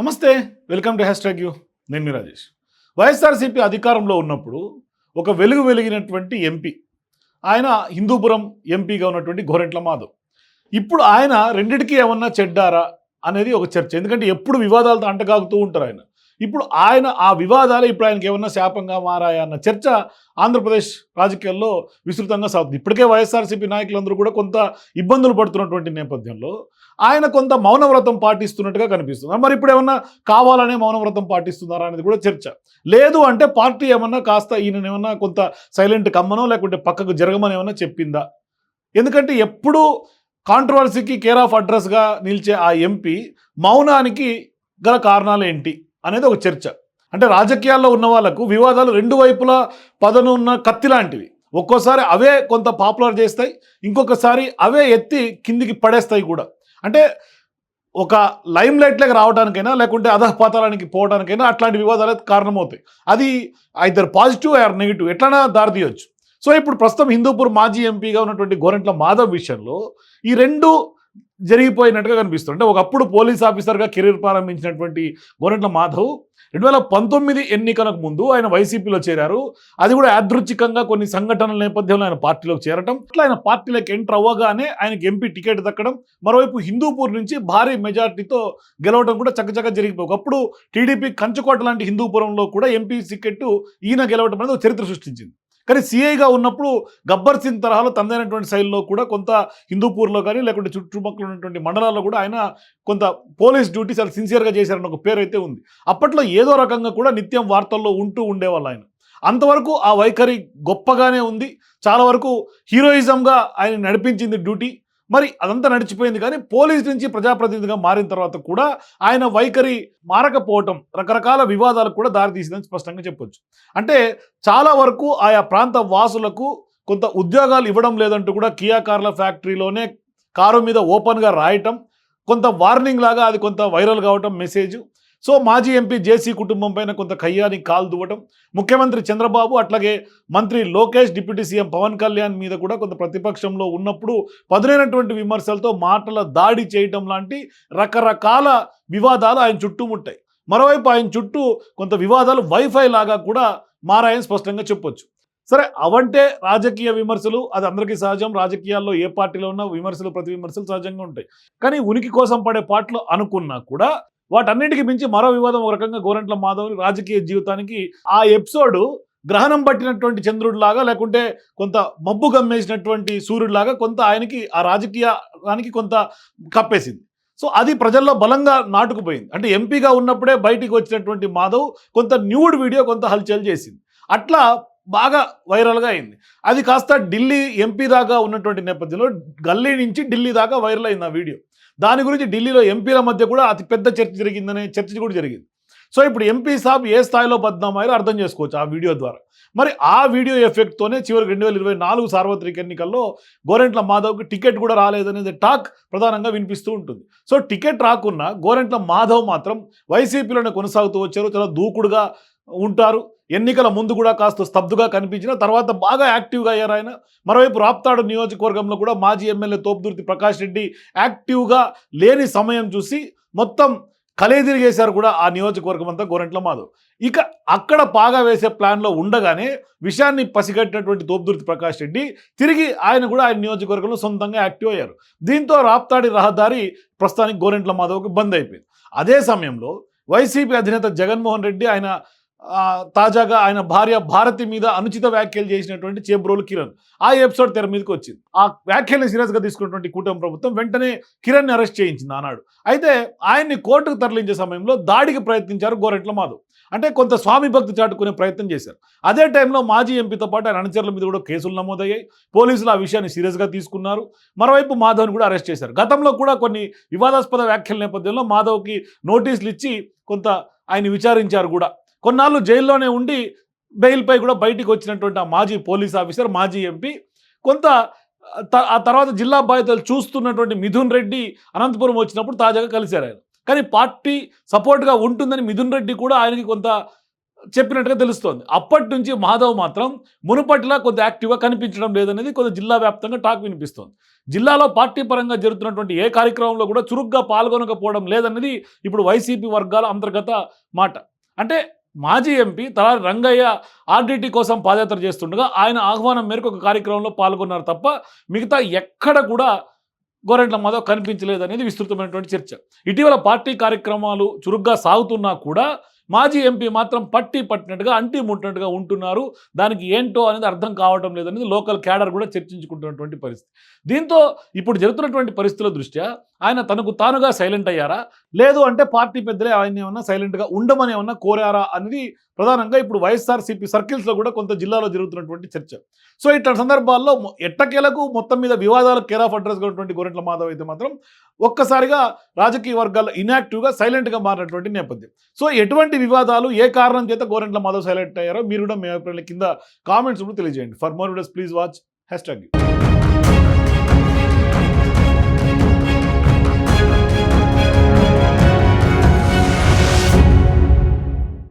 నమస్తే welcome to hash tag U. నేను మీ రాజేష్. వైఎస్ఆర్సీపీ అధికారంలో ఉన్నప్పుడు ఒక వెలుగు వెలిగినటువంటి ఎంపీ ఆయన హిందూపురం ఎంపీగా ఉన్నటువంటి గోరెంట్ల మాధవ్. ఇప్పుడు ఆయన రెండిటికి ఏమన్నా చెడ్డారా అనేది ఒక చర్చ. ఎందుకంటే ఎప్పుడు వివాదాలతో అంటగాగుతూ ఉంటారు ఆయన. ఇప్పుడు ఆయన ఆ వివాదాలు ఇప్పుడు ఆయనకి ఏమన్నా శాపంగా మారాయా అన్న చర్చ ఆంధ్రప్రదేశ్ రాజకీయాల్లో విస్తృతంగా సాగుతుంది. ఇప్పటికే వైఎస్ఆర్సీపీ నాయకులందరూ కూడా కొంత ఇబ్బందులు పడుతున్నటువంటి నేపథ్యంలో ఆయన కొంత మౌనవ్రతం పాటిస్తున్నట్టుగా కనిపిస్తుంది. మరి ఇప్పుడు ఏమన్నా కావాలనే మౌనవ్రతం పాటిస్తున్నారా అనేది కూడా చర్చ. లేదు అంటే పార్టీ ఏమన్నా కాస్త ఈయన ఏమన్నా కొంత సైలెంట్ కమ్మనో లేకుంటే పక్కకు జరగమని ఏమన్నా చెప్పిందా? ఎందుకంటే ఎప్పుడు కాంట్రవర్సీకి కేర్ ఆఫ్ అడ్రస్గా నిలిచే ఆ ఎంపీ మౌనానికి గల కారణాలు ఏంటి? అనేది ఒక చర్చ. అంటే రాజకీయాల్లో ఉన్న వాళ్ళకు వివాదాలు రెండు వైపులా పదనున్న కత్తి లాంటివి. ఒక్కోసారి అవే కొంత పాపులర్ చేస్తాయి ఇంకొకసారి అవే ఎత్తి కిందికి పడేస్తాయి కూడా. అంటే ఒక లైమ్ లైట్లోకి రావడానికైనా లేకుంటే అధపాతాలానికి పోవడానికైనా అట్లాంటి వివాదాలు కారణమవుతాయి. అది ఐదర్ పాజిటివ్ ఆర్ నెగిటివ్ ఎట్లైనా దారితీయవచ్చు సో ఇప్పుడు ప్రస్తుతం హిందూపూర్ మాజీ ఎంపీగా ఉన్నటువంటి గోరెంట్ల మాధవ్ విషయంలో ఈ రెండు జరిగిపోయినట్టుగా కనిపిస్తుంది. అంటే ఒకప్పుడు పోలీస్ ఆఫీసర్గా కెరీర్ ప్రారంభించినటువంటి గోరెంట్ల మాధవ్ రెండు వేల పంతొమ్మిది ఎన్నికలకు ముందు ఆయన వైసీపీలో చేరారు. అది కూడా యాదృచ్ఛికంగా కొన్ని సంఘటనల నేపథ్యంలో ఆయన పార్టీలోకి చేరటం. అట్లా ఆయన పార్టీలోకి ఎంటర్ అవ్వగానే ఆయనకి ఎంపీ టికెట్ దక్కడం. మరోవైపు హిందూపూర్ నుంచి భారీ మెజార్టీతో గెలవడం కూడా చక్కచక్క జరిగిపోయి ఒకప్పుడు టీడీపీ కంచుకోట లాంటి హిందూపురంలో కూడా ఎంపీ టికెట్ ఈయన గెలవడం అనేది ఒక చరిత్ర సృష్టించింది. కానీ సీఐగా ఉన్నప్పుడు గబ్బర్ సింగ్ తరహాలో తనదైనటువంటి శైలిలో కూడా కొంత హిందూపూర్లో కానీ లేకుంటే చుట్టుపక్కల ఉన్నటువంటి మండలాల్లో కూడా ఆయన కొంత పోలీస్ డ్యూటీ చాలా సిన్సియర్గా చేశారని ఒక పేరు అయితే ఉంది. అప్పట్లో ఏదో రకంగా కూడా నిత్యం వార్తల్లో ఉంటూ ఉండేవాళ్ళు ఆయన. అంతవరకు ఆ వైఖరి గొప్పగానే ఉంది. చాలా వరకు హీరోయిజంగా ఆయన నడిపించింది డ్యూటీ. మరి అదంతా నడిచిపోయింది. కానీ పోలీస్ నుంచి ప్రజాప్రతినిధిగా మారిన తర్వాత కూడా ఆయన వైఖరి మారకపోవటం రకరకాల వివాదాలకు కూడా దారితీసిందని స్పష్టంగా చెప్పొచ్చు. అంటే చాలా వరకు ఆయా ప్రాంత వాసులకు కొంత ఉద్యోగాలు ఇవ్వడం లేదంటూ కూడా కియా కార్ల ఫ్యాక్టరీలోనే కారు మీద ఓపెన్గా రాయటం కొంత వార్నింగ్ లాగా అది కొంత వైరల్ కావటం మెసేజ్ సో మాజీ ఎంపీ జేసీ కుటుంబం పైన కొంత కయ్యాని కాలు దువ్వటం ముఖ్యమంత్రి చంద్రబాబు అట్లాగే మంత్రి లోకేష్ డిప్యూటీ సీఎం పవన్ కళ్యాణ్ మీద కూడా కొంత ప్రతిపక్షంలో ఉన్నప్పుడు పదునైనటువంటి విమర్శలతో మాటల దాడి చేయటం లాంటి రకరకాల వివాదాలు ఆయన చుట్టుముట్టాయి మరోవైపు ఆయన చుట్టూ కొంత వివాదాలు వైఫై లాగా కూడా మారాయని స్పష్టంగా చెప్పొచ్చు. సరే అవంటే రాజకీయ విమర్శలు అది అందరికీ సహజం. రాజకీయాల్లో ఏ పార్టీలో ఉన్నా విమర్శలు ప్రతి విమర్శలు సహజంగా ఉంటాయి. కానీ ఉనికి కోసం పడే పాటలు అనుకున్నా కూడా వాటన్నిటికీ మించి మరో వివాదం ఒక రకంగా గోరంట్ల మాధవ్ రాజకీయ జీవితానికి ఆ ఎపిసోడ్ గ్రహణం పట్టినటువంటి చంద్రుడిలాగా లేకుంటే కొంత మబ్బు గమ్మేసినటువంటి సూర్యుడిలాగా కొంత ఆయనకి ఆ రాజకీయానికి కొంత కప్పేసింది. సో అది ప్రజల్లో బలంగా నాటుకుపోయింది. అంటే ఎంపీగా ఉన్నప్పుడే బయటికి వచ్చినటువంటి మాధవ్ కొంత న్యూడ్ వీడియో కొంత హల్చల్ చేసింది. అట్లా బాగా వైరల్గా అయింది. అది కాస్త ఢిల్లీ ఎంపీ దాకా ఉన్నటువంటి నేపథ్యంలో గల్లీ నుంచి ఢిల్లీ దాకా వైరల్ అయింది ఆ వీడియో. దాని గురించి ఢిల్లీలో ఎంపీల మధ్య కూడా అతి పెద్ద చర్చ జరిగిందనే చర్చ కూడా జరిగింది. సో ఇప్పుడు ఎంపీ సాబ్ ఏ స్థాయిలో బద్నామాయో అర్థం చేసుకోవచ్చు ఆ వీడియో ద్వారా. మరి ఆ వీడియో ఎఫెక్ట్తోనే చివరికి రెండు వేల ఇరవై నాలుగు సార్వత్రిక ఎన్నికల్లో గోరెంట్ల మాధవ్కి టికెట్ కూడా రాలేదనేది టాక్ ప్రధానంగా వినిపిస్తూ ఉంటుంది. సో టికెట్ రాకున్నా గోరెంట్ల మాధవ్ మాత్రం వైసీపీలోనే కొనసాగుతూ వచ్చారు. చాలా దూకుడుగా ఉంటారు. ఎన్నికల ముందు కూడా కాస్త స్తబ్దుగా కనిపించిన తర్వాత బాగా యాక్టివ్గా అయ్యారు ఆయన. మరోవైపు రాప్తాడు నియోజకవర్గంలో కూడా మాజీ ఎమ్మెల్యే తోపుదుర్తి ప్రకాష్ రెడ్డి యాక్టివ్గా లేని సమయం చూసి మొత్తం కలేదిరిగేశారు కూడా ఆ నియోజకవర్గం అంతా గోరెంట్ల మాధవ్. ఇక అక్కడ పాగా వేసే ప్లాన్లో ఉండగానే విషయాన్ని పసిగట్టినటువంటి తోపుదుర్తి ప్రకాష్ రెడ్డి తిరిగి ఆయన కూడా ఆయన నియోజకవర్గంలో సొంతంగా యాక్టివ్ అయ్యారు. దీంతో రాప్తాడి రహదారి ప్రస్తుతానికి గోరెంట్ల మాధవ్కి బంద్ అయిపోయింది. అదే సమయంలో వైసీపీ అధినేత జగన్మోహన్ రెడ్డి ఆయన తాజాగా ఆయన భార్య భారతి మీద అనుచిత వ్యాఖ్యలు చేసినటువంటి చేబ్రోలు కిరణ్. ఆ ఎపిసోడ్ తెర మీదకి వచ్చింది. ఆ వ్యాఖ్యల్ని సీరియస్గా తీసుకున్నటువంటి కూటమి ప్రభుత్వం వెంటనే కిరణ్ని అరెస్ట్ చేయించింది ఆనాడు. అయితే ఆయన్ని కోర్టుకు తరలించే సమయంలో దాడికి ప్రయత్నించారు గోరెట్ల మాధవ్. అంటే కొంత స్వామి భక్తి చాటుకునే ప్రయత్నం చేశారు. అదే టైంలో మాజీ ఎంపీతో పాటు ఆయన అనుచరుల మీద కూడా కేసులు నమోదయ్యాయి. పోలీసులు ఆ విషయాన్ని సీరియస్గా తీసుకున్నారు. మరోవైపు మాధవ్ని కూడా అరెస్ట్ చేశారు. గతంలో కూడా కొన్ని వివాదాస్పద వ్యాఖ్యల నేపథ్యంలో మాధవ్కి నోటీసులు ఇచ్చి కొంత ఆయన విచారించారు కూడా. కొన్నాళ్ళు జైల్లోనే ఉండి బెయిల్పై కూడా బయటికి వచ్చినటువంటి ఆ మాజీ పోలీస్ ఆఫీసర్ మాజీ ఎంపీ కొంత త- ఆ తర్వాత జిల్లా బాధ్యతలు చూస్తున్నటువంటి మిథున్ రెడ్డి అనంతపురం వచ్చినప్పుడు తాజాగా కలిశారు ఆయన. కానీ పార్టీ సపోర్ట్గా ఉంటుందని మిథున్ రెడ్డి కూడా ఆయనకి కొంత చెప్పినట్టుగా తెలుస్తోంది. అప్పటి నుంచి మాధవ్ మాత్రం మునుపటిలా కొంత యాక్టివ్గా కనిపించడం లేదనేది కొంత జిల్లా వ్యాప్తంగా టాక్ వినిపిస్తోంది. జిల్లాలో పార్టీ పరంగా జరుగుతున్నటువంటి ఏ కార్యక్రమంలో కూడా చురుగ్గా పాల్గొనకపోవడం లేదన్నది ఇప్పుడు వైసీపీ వర్గాల అంతర్గత మాట. అంటే మాజీ ఎంపీ తలారి రంగయ్య ఆర్డీటీ కోసం పాదయాత్ర చేస్తుండగా ఆయన ఆహ్వానం మేరకు ఒక కార్యక్రమంలో పాల్గొన్నారు తప్ప మిగతా ఎక్కడ కూడా గోరెంట్ల మాధవ్ కనిపించలేదనేది విస్తృతమైనటువంటి చర్చ. ఇటీవల పార్టీ కార్యక్రమాలు చురుగ్గా సాగుతున్నా కూడా మాజీ ఎంపీ మాత్రం పట్టి పట్టినట్టుగా అంటి ముట్టినట్టుగా ఉంటున్నారు. దానికి ఏంటో అనేది అర్థం కావటం లేదనేది లోకల్ క్యాడర్ కూడా చర్చించుకుంటున్నటువంటి పరిస్థితి. దీంతో ఇప్పుడు జరుగుతున్నటువంటి పరిస్థితుల దృష్ట్యా ఆయన తనకు తానుగా సైలెంట్ అయ్యారా? లేదు అంటే పార్టీ పెద్దలే ఆయన ఏమన్నా సైలెంట్గా ఉండమని ఏమన్నా కోరారా అనేది ప్రధానంగా ఇప్పుడు వైఎస్ఆర్సీపీ సర్కిల్స్లో కూడా కొంత జిల్లాలో జరుగుతున్నటువంటి చర్చ. సో ఇట్లా సందర్భాల్లో ఎట్టకేలకు మొత్తం మీద వివాదాలు కేర్ ఆఫ్ అడ్రస్ ఉన్నటువంటి గోరెంట్ల మాధవ్ అయితే మాత్రం ఒక్కసారిగా రాజకీయ వర్గాల్లో ఇనాక్టివ్గా సైలెంట్గా మారినటువంటి నేపథ్యం. సో ఎటువంటి వివాదాలు ఏ కారణం చేత గోరెంట్ల మాధవ్ సైలెంట్ అయ్యారో మీరు కూడా మీ అభిప్రాయాల కింద కామెంట్స్ కూడా తెలియజేయండి. For more videos please watch hash tag